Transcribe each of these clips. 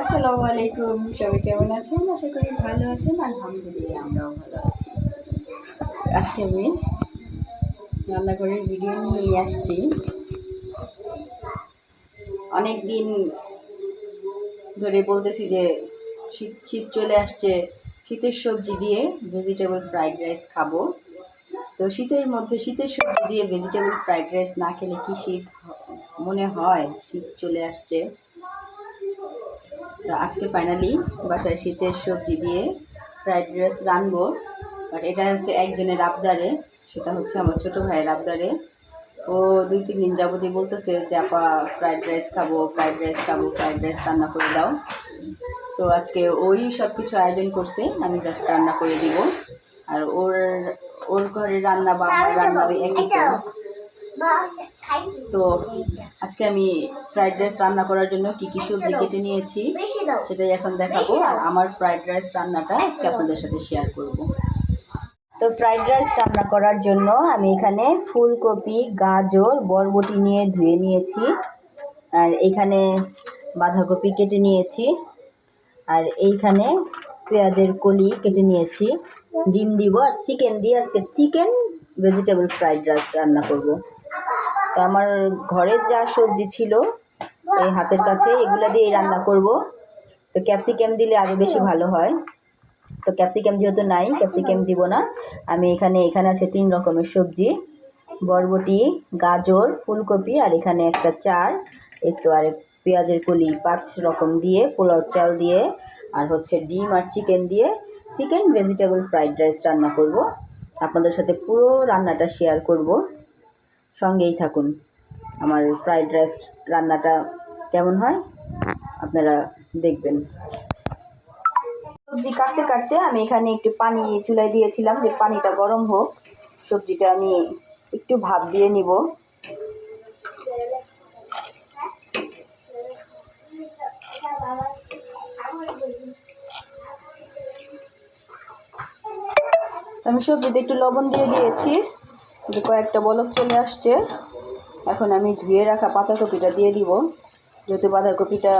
আসসালামু আলাইকুম, সবাই কেমন আছেন? আশা করি ভালো আছেন, আলহামদুলিল্লাহ আমরাও ভালো আছি। আজকে আমি রান্নাঘরের ভিডিও নিয়ে আসছি। অনেক দিন ধরে বলতেছি যে শীত শীত চলে আসছে, শীতের সবজি দিয়ে ভেজিটেবল ফ্রাইড রাইস খাব। তো শীতের মধ্যে শীতের সবজি দিয়ে ভেজিটেবল ফ্রাইড রাইস না খেলে কি শীত মনে হয়? শীত চলে আসছে। তো আজকে ফাইনালি বাসায় শীতের সবজি দিয়ে ফ্রাইড রাইস রানবো বাট এটা হচ্ছে একজনের আবদারে সেটা হচ্ছে আমার ছোটো ভাইয়ের আবদারে ও দুই তিন দিন যাবতই বলতেছে যে আপা ফ্রাইড রাইস খাব ফ্রাইড রাইস খাব ফ্রাইড রাইস রান্না করে দাও। তো আজকে ওই সব কিছু আয়োজন করছে আমি জাস্ট রান্না করে দিব। আর ওর ওর ঘরে রান্না বা আমার রান্না ওই একই তো আজকে আমি ফ্রাইড রাইস রান্না করার জন্য কি কি সবজি কেটে নিয়েছি সেটাই এখন দেখাবো। আর আমার ফ্রাইড রাইস রান্নাটা আজকে আপনাদের সাথে শেয়ার করব। তো ফ্রাইড রাইস রান্না করার জন্য আমি এখানে ফুলকপি গাজর বরবটি নিয়ে ধুয়ে নিয়েছি। আর এখানে বাঁধাকপি কেটে নিয়েছি। আর এইখানে পেঁয়াজের কলি কেটে নিয়েছি। ডিম দিব আর চিকেন দিয়ে আজকে চিকেন ভেজিটেবল ফ্রাইড রাইস রান্না করব। তো আমার ঘরের যা সবজি ছিল, এই হাতের কাছে, এগুলো দিয়েই রান্না করব। তো ক্যাপসিকাম দিলে আরও বেশি ভালো হয়। তো ক্যাপসিকাম যেহেতু নাই, ক্যাপসিকাম দিব না। আমি এখানে এখানে আছে তিন রকমের সবজি। বরবটি, গাজর, ফুলকপি আর এখানে একটা চার। এই তো আর পেঁয়াজের কলি, পাঁচ রকম দিয়ে পোলাও চাল দিয়ে, আর হচ্ছে ডিম আর চিকেন দিয়ে, চিকেন, ভেজিটেবল, ফ্রাইড রাইস রান্না করব। আপনাদের সাথে পুরো রান্নাটা শেয়ার করব। সঙ্গেই থাকুন। আমার ফ্রাইড রাইস রান্নাটা কেমন হয়? আপনারা দেখবেন। সবজি কাটতে কাটতে আমি এখানে একটু পানি চুলায় দিয়েছিলাম যে পানিটা গরম হোক। সবজিটা আমি একটু ভাপ দিয়ে নিব। আমি সবজিতে একটু লবণ দিয়ে দিয়েছি। যে কয়েকটা বলক চলে আসছে। এখন আমি ধুয়ে রাখা পাতাকপিটা দিয়ে দিব। যেহেতু বাঁধাকপিটা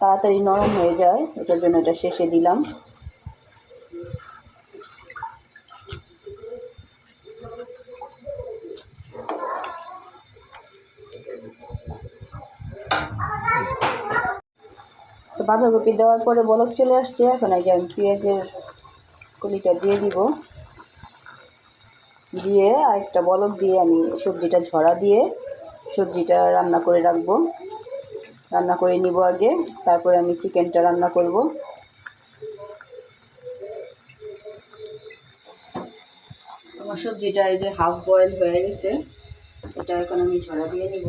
তাড়াতাড়ি নরম হয়ে যায়, এটার জন্য এটা শেষে দিলাম। বাঁধাকপি দেওয়ার পরে বলক চলে আসছে। এখন এই যে আমি পেঁয়াজের কলিটা দিয়ে দিব। দিয়ে আরেকটা বলক দিয়ে আমি সবজিটা ঝরা দিয়ে সবজিটা রান্না করে রাখব। রান্না করে নিব আগে, তারপরে আমি চিকেনটা রান্না করব। আমার সবজিটা এই যে হাফ বয়েল হয়ে গেছে, এটা এখন আমি ঝরা দিয়ে নিব।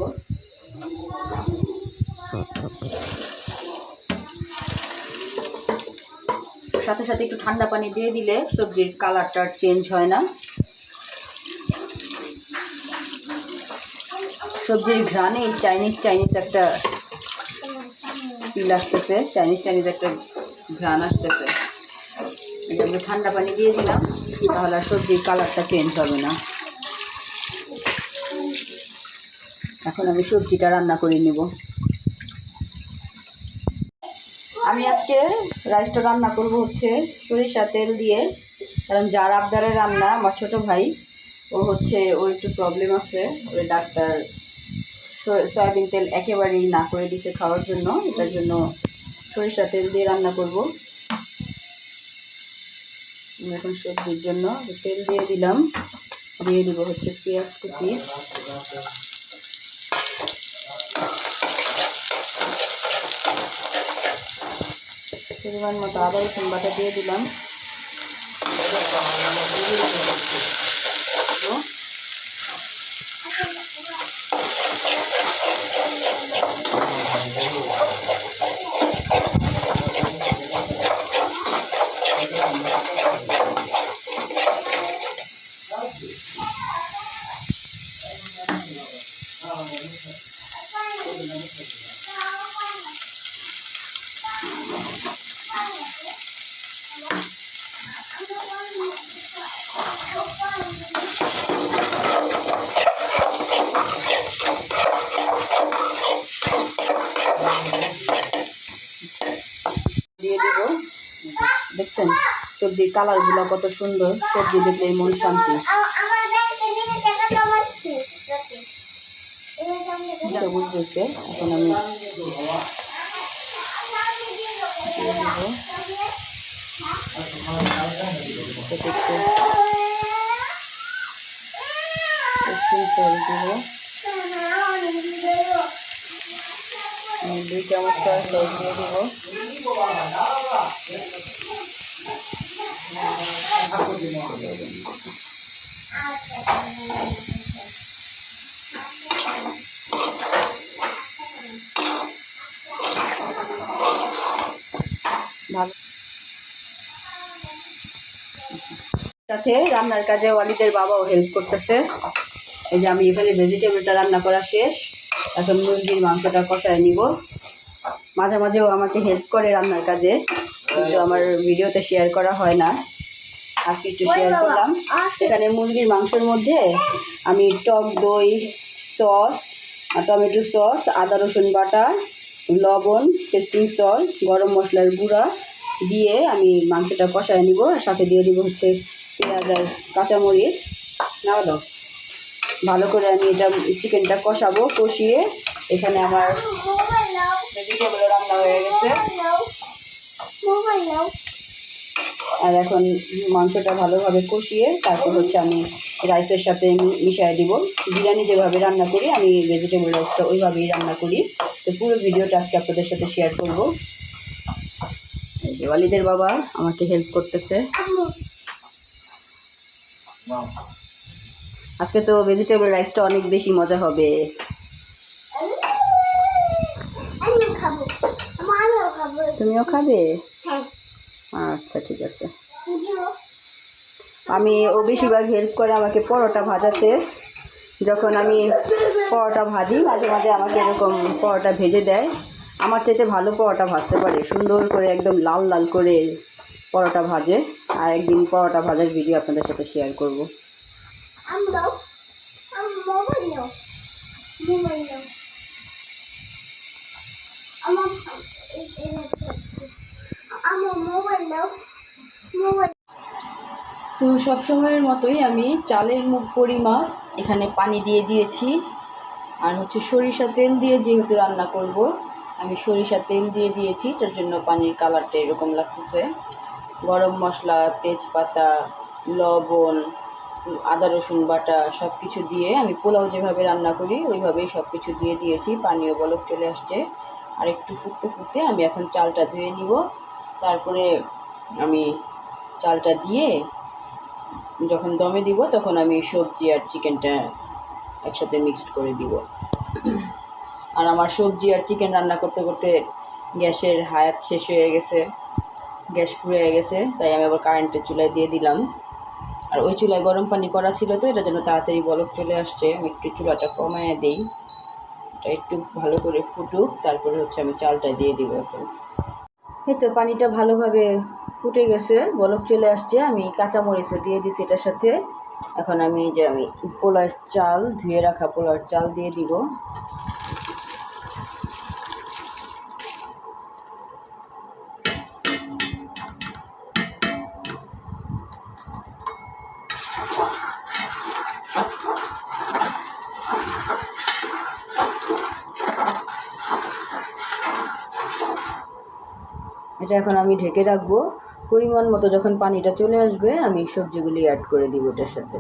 সাথে সাথে একটু ঠান্ডা পানি দিয়ে দিলে সবজির কালারটা চেঞ্জ হয় না। সবজির ঘ্রাণে চাইনিজ চাইনিজ একটা ফিল আসতেছে। চাইনিজ চাইনিজ একটা ঘ্রাণ আসতেছে। এটা ঠান্ডা পানি দিয়ে দিলাম, তাহলে আর সবজির কালারটা চেঞ্জ হবে না। এখন আমি সবজিটা রান্না করে নেব। আমি আজকে রাইসটা রান্না করব হচ্ছে সরিষা তেল দিয়ে। কারণ যার আবদারে রান্না, আমার ছোটো ভাই, ও হচ্ছে, ওর একটু প্রবলেম আছে, ওই ডাক্তার সয়াবিন তেল একেবারেই না করে দিছে খাওয়ার জন্য। এটার জন্য সরিষা তেল দিয়ে রান্না করব। এখন সবজির জন্য তেল দিয়ে দিলাম, দিয়ে দিব হচ্ছে পেঁয়াজ কুচি। পরিমাণ মতো আদা, রসুন বাটা দিয়ে দিলাম। 等会儿你先录完。সবজির কালারগুলো কত সুন্দর সবজি দেখলে মন শান্তি। সবুজ এখন আমি দুই চামচ সয়া সস দিয়ে দিব। সাথে রান্নার কাজে ওয়ালিদের বাবাও হেল্প করতেছে। এই যে আমি এখানে ভেজিটেবলটা রান্না করা শেষ। এখন মুরগির মাংসটা কষায় নিব। মাঝে মাঝেও আমাকে হেল্প করে রান্নার কাজে কিন্তু আমার ভিডিওতে শেয়ার করা হয় না। আজকে একটু শেয়ার করলাম। এখানে মুরগির মাংসের মধ্যে আমি টক দই সস টমেটো সস আদা রসুন বাটা লবণ টেস্টিং সল্ট গরম মশলার গুঁড়া দিয়ে আমি মাংসটা কষায় নিব আর সাথে দিয়ে দিব হচ্ছে পেঁয়াজ আর কাঁচামরিচ। না দাও। ভালো করে আমি এটা চিকেনটা কষাবো, কষিয়ে এখানে আমার ভেজিটেবল রান্না হয়ে গেছে। আর এখন মাংসটা ভালোভাবে কষিয়ে তারপর হচ্ছে আমি রাইসের সাথে মিশিয়ে দিব। বিরিয়ানি যেভাবে রান্না করি, আমি ভেজিটেবল রাইসটা ওইভাবেই রান্না করি। তো পুরো ভিডিওটা আজকে আপনাদের সাথে শেয়ার করব। এই যে ওয়ালিদের বাবা আমাকে হেল্প করতেছে। আজকে তো ভেজিটেবল রাইসটা অনেক বেশি মজা হবে। তুমিও খাবে? আচ্ছা ঠিক আছে। আমি ও বেশিরভাগ হেল্প করে আমাকে পরোটা ভাজাতে। যখন আমি পরোটা ভাজি, মাঝে মাঝে আমাকে এরকম পরোটা ভেজে দেয়। আমার চাইতে ভালো পরোটা ভাজতে পারে। সুন্দর করে একদম লাল লাল করে পরোটা ভাজে। আর একদিন পরোটা ভাজার ভিডিও আপনাদের সাথে শেয়ার করব। মোবাইল নাও মোবাইল তো সবসময়ের মতোই আমি চালের মুখ পরিমাপ এখানে পানি দিয়ে দিয়েছি। আর হচ্ছে সরিষা তেল দিয়ে যেহেতু রান্না করব, আমি সরিষা তেল দিয়ে দিয়েছি, তার জন্য পানির কালারটা এরকম লাগতেছে। গরম মশলা, তেজপাতা, লবণ আদা, রসুন, বাটা সব কিছু দিয়ে আমি পোলাও যেভাবে রান্না করি, ওইভাবেই সব কিছু দিয়ে দিয়েছি। পানীয় বলক চলে আসছে। আর একটু ফুটতে ফুটতে আমি এখন চালটা ধুয়ে নিব। তারপরে আমি চালটা দিয়ে যখন দমে দিব, তখন আমি সবজি আর চিকেনটা একসাথে মিক্সড করে দিব। আর আমার সবজি আর চিকেন রান্না করতে করতে গ্যাসের হায়াত শেষ হয়ে গেছে, গ্যাস ফুরিয়ে গেছে, তাই আমি আবার কারেন্টের চুলায় দিয়ে দিলাম। আর ওই চুলায় গরম পানি করা ছিল তো এটার জন্য তাড়াতাড়ি বলক চলে আসছে। আমি একটু চুলাটা কমায় দিই। এটা একটু ভালো করে ফুটুক, তারপরে হচ্ছে আমি চালটা দিয়ে দিব এখন। এই তো পানিটা ভালোভাবে ফুটে গেছে, বলক চলে আসছে। আমি কাঁচামরিচও দিয়ে দিছি এটার সাথে। এখন আমি যে আমি পোলার চাল, ধুয়ে রাখা পোলার চাল দিয়ে দিব। এটা এখন আমি ঢেকে রাখব। পরিমাণ মতো যখন পানিটা চলে আসবে, আমি সবজিগুলি অ্যাড করে দিব এটার সাথে।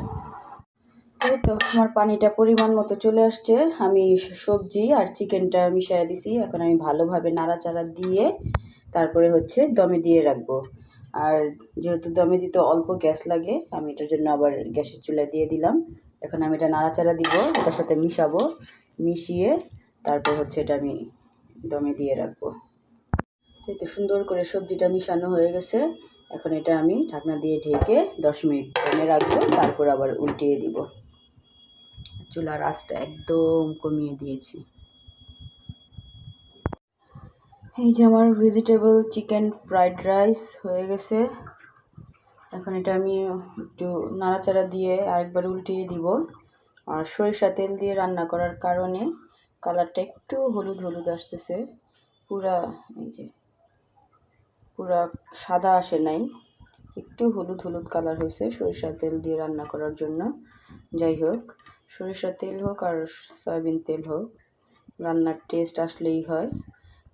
তো, আমার পানিটা পরিমাণ মতো চলে আসছে। আমি সবজি আর চিকেনটা মিশিয়ে দিছি। এখন আমি ভালোভাবে নাড়াচাড়া দিয়ে তারপরে হচ্ছে দমে দিয়ে রাখব। আর যেহেতু দমে দিতে অল্প গ্যাস লাগে, আমি এটার জন্য আবার গ্যাসের চুলায় দিয়ে দিলাম। এখন আমি এটা নাড়াচাড়া দিব, এটার সাথে মিশাবো। মিশিয়ে তারপর হচ্ছে এটা আমি দমে দিয়ে রাখব। এই তো সুন্দর করে সবজিটা মিশানো হয়ে গেছে। এখন এটা আমি ঢাকনা দিয়ে ঢেকে দশ মিনিট দমে রাখব, তারপর আবার উল্টিয়ে দিব। চুলার আঁচটা একদম কমিয়ে দিয়েছি। এই যে আমার ভেজিটেবল চিকেন ফ্রাইড রাইস হয়ে গেছে। এখন এটা আমি একটু নাড়াচাড়া দিয়ে আরেকবার উল্টিয়ে দিব। আর সরিষা তেল দিয়ে রান্না করার কারণে কালারটা একটু হলুদ হলুদ আসতেছে। পুরা এই যে পুরা সাদা আসে নাই। একটু হলুদ হলুদ কালার হয়েছে সরিষার তেল দিয়ে রান্না করার জন্য। যাই হোক, সরিষার তেল হোক আর সয়াবিন তেল হোক, রান্নার টেস্ট আসলেই হয়।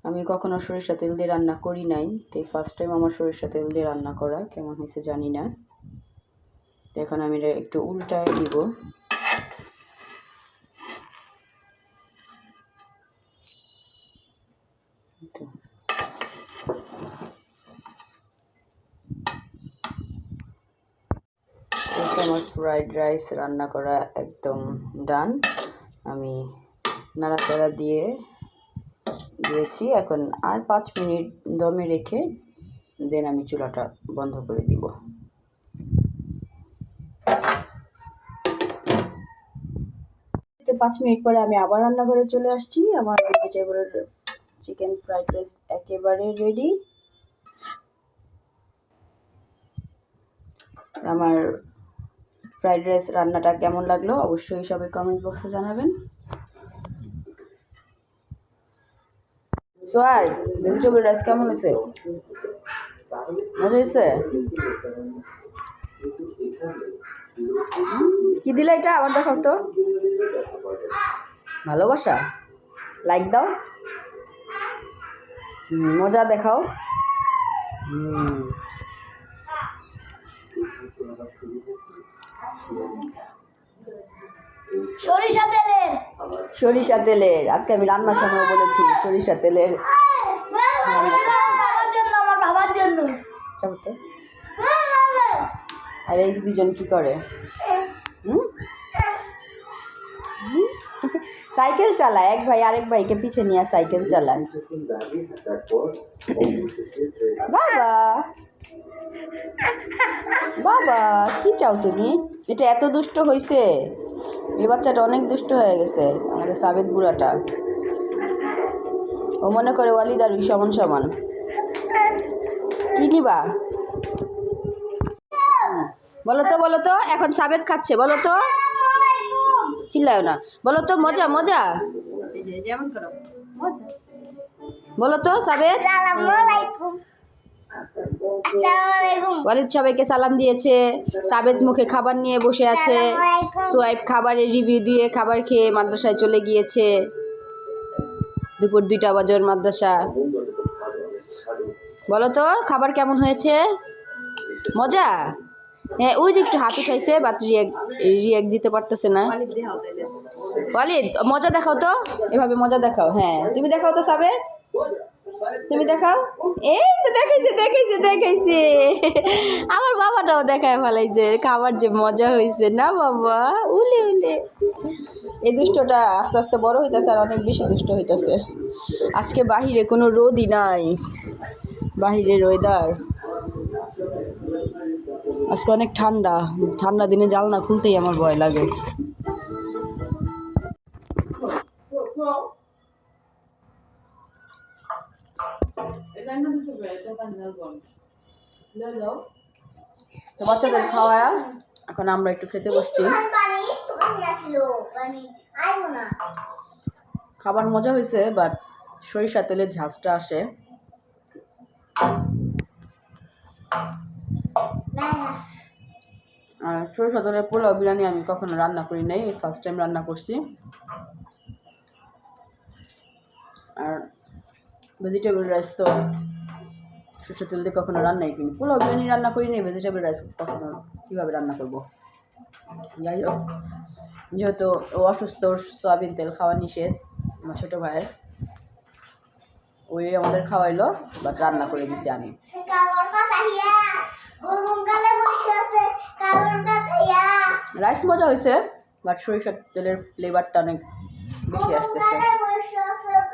আমি কখনো সরিষা তেল দিয়ে রান্না করি নাই। তাই ফার্স্ট টাইম আমার সরিষা তেল দিয়ে রান্না করা কেমন হয়েছে জানি না। এখন আমি এটা একটু উল্টায় দিব তো এটা আমার ফ্রাইড রাইস রান্না করা একদম ডান আমি নাড়াচাড়া দিয়ে দিয়েছি। এখন আর পাঁচ মিনিট দমে রেখে দেন আমি চুলাটা বন্ধ করে দিব। পাঁচ মিনিট পরে আমি আবার রান্নাঘরে চলে আসছি। আমার ভেজিটেবলের চিকেন ফ্রাইড রাইস একেবারে রেডি আমার ফ্রাইড রাইস রান্নাটা কেমন লাগল অবশ্যই সবাই কমেন্ট বক্সে জানাবেন। সোয়াই ভেজিটেবল রাইস কেমন হয়েছে? মজা হয়েছে? কি দিলে এটা? আবার দেখাও তো। ভালোবাসা? লাইক দাও। মজা দেখাও। হুম। সরিষা তেলের। সরিষা তেলের, আজকে আমি রান্নার সময় বলেছি, সরিষা তেলের। আর এই দুজন কি করে? সাইকেল চালায়, এক ভাই আরেক ভাইকে পিছে নিয়ে সাইকেল চালায়। বাবা! বাবা, কি চাও তুমি? এটা এত দুষ্ট হয়েছে এই বাচ্চাটা অনেক দুষ্ট হয়ে গেছে আমাদের সাবেদ বুড়াটা। ও মনে করে ওয়ালিদ আর সমান সমান। কি নিবা? বলো তো বলো তো এখন সাবেদ খাচ্ছে বলো তো। চিল্লায় না। বলো তো মজা মজা। যেমন করো। মজা। বলো তো সাবেদ ওয়ালিদ সবাইকে সালাম দিয়েছে। সাবেদ মুখে খাবার নিয়ে বসে আছে। সোয়াইব খাবারের রিভিউ দিয়ে খাবার খেয়ে মাদ্রাসায় চলে গিয়েছে। দুপুর দুইটা বাজর মাদ্রাসা। বলো তো খাবার কেমন হয়েছে? মজা? হ্যাঁ ওই যে একটু হাত উঠাইছে বাট রিয়াক রিয়াক দিতে পারতেছে না। ওয়ালিদ মজা দেখাও তো? এভাবে মজা দেখাও হ্যাঁ। তুমি দেখাও তো সাবে তুমি দেখাও? এই তো দেখাইছে দেখাইছে দেখাইছে। আমার বাবাটাও দেখায় ফেলাইছে, খাবার যে মজা হয়েছে না বাবা, উলে উলে। এই দুষ্টটা আস্তে আস্তে বড় হইতেছে আর অনেক বেশি দুষ্ট হইতেছে। আজকে বাহিরে কোনো রোদই নাই। বাহিরে ওয়েদার আজকে অনেক ঠান্ডা। ঠান্ডা দিনে জানলা খুলতেই আমার ভয় লাগে। তো বাচ্চাদের খাওয়া এখন আমরা একটু খেতে বসছি। পানি তুমি আসলো পানি আইবো না। খাবার মজা হয়েছে বাট সরিষা তেলের ঝাঁজটা আসে। আর সরিষা তেলের পোলাও বিরিয়ানি আমি কখনো রান্না করি নাই ফার্স্ট টাইম রান্না করছি। আর ভেজিটেবল রাইস তো সরষে তেল দিয়ে কখনো রান্নাই করিনি। পোলাও বিরিয়ানি রান্না করি নি ভেজিটেবল রাইস কখনো। কীভাবে রান্না করব? যাই হোক, যেহেতু ও অসুস্থ সয়াবিন তেল খাওয়া নিষেধ, আমার ছোটো ভাইয়ের। ওই আমাদের খাওয়াইলো বাট রান্না করে দিছি আমি। রাইস মজা হয়েছে বাট সরিষার তেলের ফ্লেভারটা অনেক বেশি আসতেছে।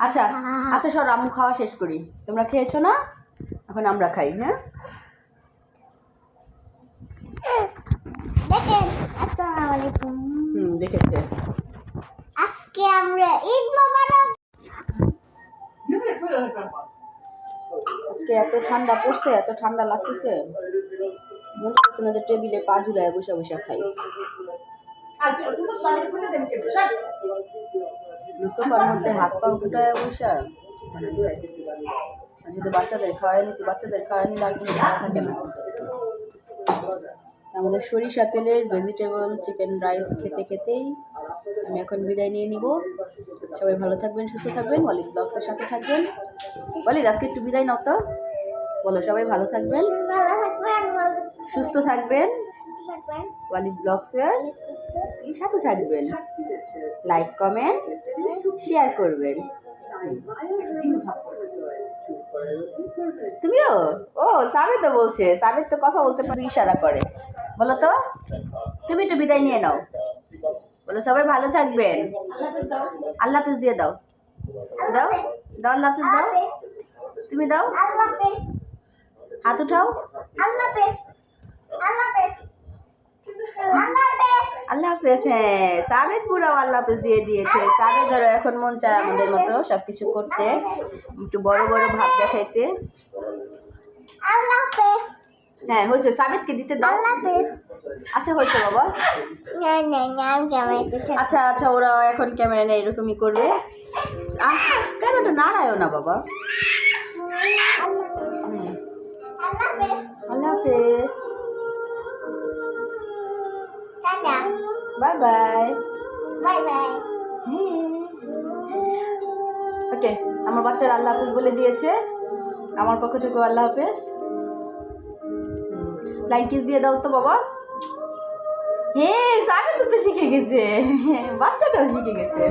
আচ্ছা হ্যাঁ, হ্যাঁ, হ্যাঁ। আচ্ছা সর আমু খাওয়া শেষ করি। তোমরা খেয়েছো না? এখন আমরা খাই হ্যাঁ? আজকে আমরা আজকে এত ঠান্ডা পড়ছে এত ঠান্ডা লাগতেছে। না যে টেবিলে পা ঝুলায় বসে বসে খাই। সোফার মধ্যে হাত পা উঠায় বসে আর যদি বাচ্চাদের খাওয়াই নিছি বাচ্চাদের খাওয়াই নিলে আর কোনো খাওয়া থাকে না। আমাদের সরিষা তেলের ভেজিটেবল চিকেন রাইস খেতে খেতেই আমি এখন বিদায় নিয়ে নিব। সবাই ভালো থাকবেন, সুস্থ থাকবেন। ওয়ালিদ ব্লগসের সাথে থাকবেন। ওয়ালিদ, আজকে একটু বিদায় নাও বলো, সবাই ভালো থাকবেন। সুস্থ থাকবেন। ওয়ালিদ ব্লগসের সাথে থাকবেন। লাইক কমেন্ট শেয়ার করবেন। তুমিও? ও সাবিত তো বলছে। সাবিত তো কথা বলতে পারে ইশারা করে। বলো তো তুমি একটু বিদায় নিয়ে নাও। বলো সবাই ভালো থাকবেন। আল্লাহ হাফিজ দিয়ে দাও। দাও দাও আল্লাহ হাফিজ দাও। তুমি দাও। হাত উঠাও। আল্লাহ হাফেজ। আল্লাহ হাফেজ। আল্লাহ হাফেজ হ্যাঁ। সাবেদ পুরাও আল্লাহ হাফেজ দিয়ে দিয়েছে। সাবেদেরও এখন মন চায় আমাদের মতো সব কিছু করতে একটু বড় বড় ভাব দেখাইতে। হ্যাঁ হয়েছে। সাবেদকে দিতে দাও। আচ্ছা হয়েছে বাবা। আচ্ছা আচ্ছা ওরা এখন ক্যামেরা নেই এরকমই করবে। ক্যামেরাটা নাড়ায়ও না বাবা। আল্লাহ হাফেজ। আল্লাহ Bye bye. Bye bye bye bye okay আমার বাচ্চারা আল্লাহ হাফেজ বলে দিয়েছে। আমার পক্ষ থেকে আল্লাহ হাফেজ। লাইক কিস দিয়ে দাও তো বাবা। হে সাবে তো শিখে গেছে। বাচ্চাটাও শিখে গেছে।